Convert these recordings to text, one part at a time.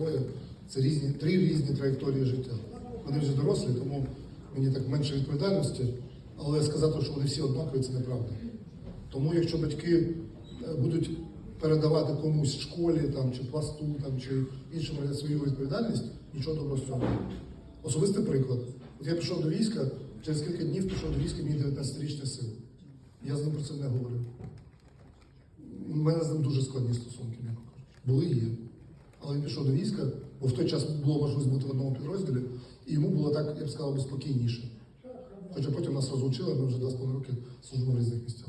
двоє це різні, три різні траєкторії життя. Вони вже дорослі, тому мені так менше відповідальності, але сказати, що вони всі однакові, це неправда. Тому якщо батьки е, будуть передавати комусь в школі там, чи пласту там, чи іншим свою відповідальність, нічого доброго з цього. Особистий приклад. От я пішов до війська, через кілька днів пішов до війська мій 19-річний син. Я з ним про це не говорив. У мене з ним дуже складні стосунки, м'яко кажучи. Були і є. Але він пішов до війська, бо в той час було можливість бути в одному підрозділі, і йому було так, я б сказав, спокійніше. Хоча потім нас розлучили, ми вже два з половиною роки служимо в різних місцях.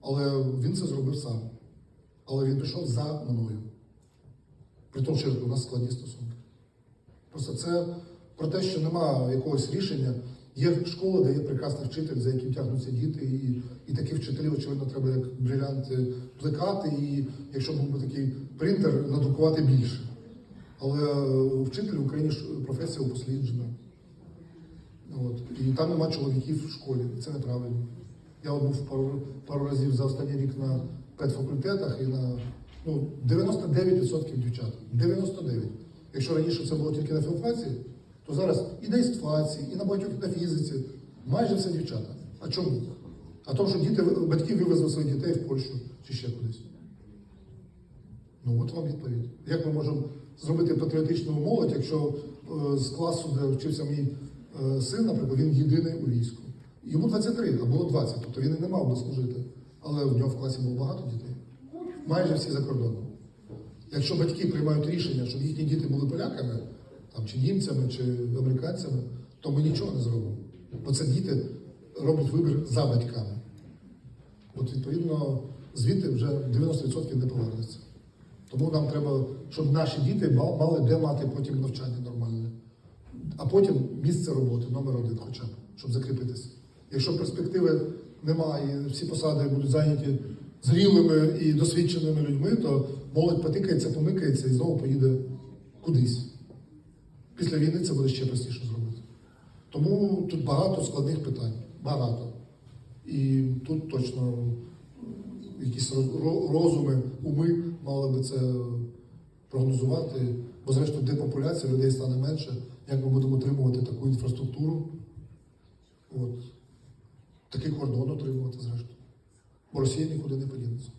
Але він це зробив сам. Але він пішов за мною. При тому, що у нас складні стосунки. Просто це про те, що немає якогось рішення. Є школа, де є прекрасний вчитель, за яким тягнуться діти, і, і таких вчителів, очевидно, треба як брилянти плекати, і якщо був би такий принтер, надрукувати більше. Але е, вчитель в Україні професія упосліджена. От. І там нема чоловіків в школі, це неправильно. Я був пару, пару разів за останній рік на педфакультетах і на ну, 99% дівчат. 99%. Якщо раніше це було тільки на філфаці, то зараз і на істфаці, і на багатьох на фізиці. Майже все дівчата. А чому? А тому, що діти, батьки вивезли своїх дітей в Польщу чи ще кудись. Ну от вам відповідь. Як ми можемо зробити патріотичну молодь, якщо е, з класу, де вчився мій е, син, наприклад, він єдиний у війську. Йому 23, а було 20, тобто він і не мав би служити. Але в нього в класі було багато дітей. Майже всі за кордоном. Якщо батьки приймають рішення, щоб їхні діти були поляками, там, чи німцями, чи американцями, то ми нічого не зробимо. Бо це діти роблять вибір за батьками. От відповідно звідти вже 90% не повернеться. Тому нам треба, щоб наші діти мали де мати потім навчання нормальне. А потім місце роботи номер один, хоча б, щоб закріпитися. Якщо перспективи немає, і всі посади будуть зайняті зрілими і досвідченими людьми, то молодь потикається, помикається і знову поїде кудись. Після війни це буде ще простіше зробити. Тому тут багато складних питань. Багато. І тут точно якісь розуми, уми мали би це прогнозувати, бо зрештою депопуляція людей стане менше, як ми будемо отримувати таку інфраструктуру. От. Такий кордон отримувати, зрештою. Бо Росія нікуди не подінеться.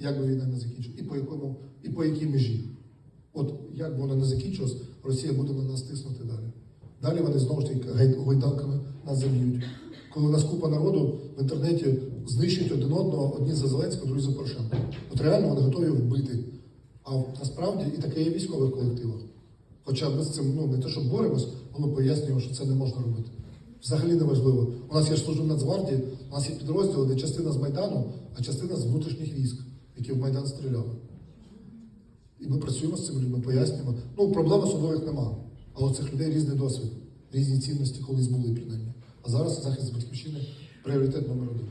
Як би війна не закінчилась, і по якому, і по якій межі. От як би вона не закінчилась, Росія буде на нас тиснути далі. Далі вони знову ж таки гойдалками нас заб'ють. Коли у нас купа народу в інтернеті знищують один одного, одні за Зеленського, другі за Порошенка. От реально вони готові вбити. А насправді і таке є в військових колективах. Хоча ми з цим ну, не те, що боремось, але пояснюємо, що це не можна робити. Взагалі не важливо. У нас є ж служба Нацгвардії, у нас є підрозділи, де частина з Майдану, а частина з внутрішніх військ, які в Майдан стріляли. І ми працюємо з цими людьми, пояснюємо. Ну, проблем особливих нема. Але у цих людей різний досвід, різні цінності колись були принаймні. А зараз захист батьківщини пріоритет номер один.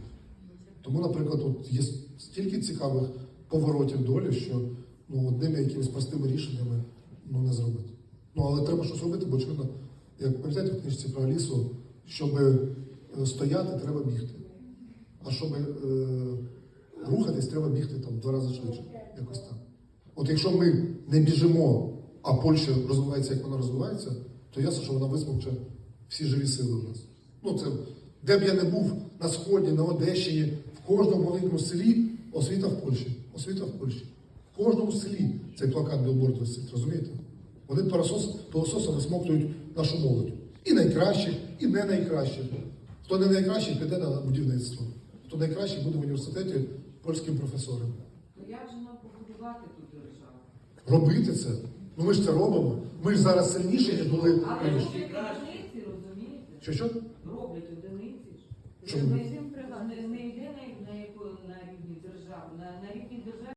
Тому, наприклад, от є стільки цікавих поворотів долі, що ну, одними якимись простими рішеннями ну, не зробити. Ну, але треба щось робити, бо очевидно, як пам'ятаєте в книжці про Алісу, щоб е, стояти, треба бігти. А щоб е, рухатись, треба бігти там два рази швидше. Якось так. От якщо ми не біжимо, а Польща розвивається, як вона розвивається, то ясно, що вона висмокче всі живі сили у нас. Ну, це, де б я не був на Сході, на Одещині, в кожному маленькому селі освіта в Польщі. Освіта в Польщі. В кожному селі цей плакат білборд висить, розумієте? Вони пилосос, пилососом висмоктують нашу молодь. І найкращих, і не найкращих. Хто не найкращий, піде на будівництво. Хто найкращий буде в університеті польським професором. Як же нам побудувати? Робити це. Ну ми ж це робимо. Ми ж зараз сильніші, ніж були раніше. розумієте? Що що? Роблять одиниці. Чому? Не, не йде на, рівні держави, на, на рівні держави.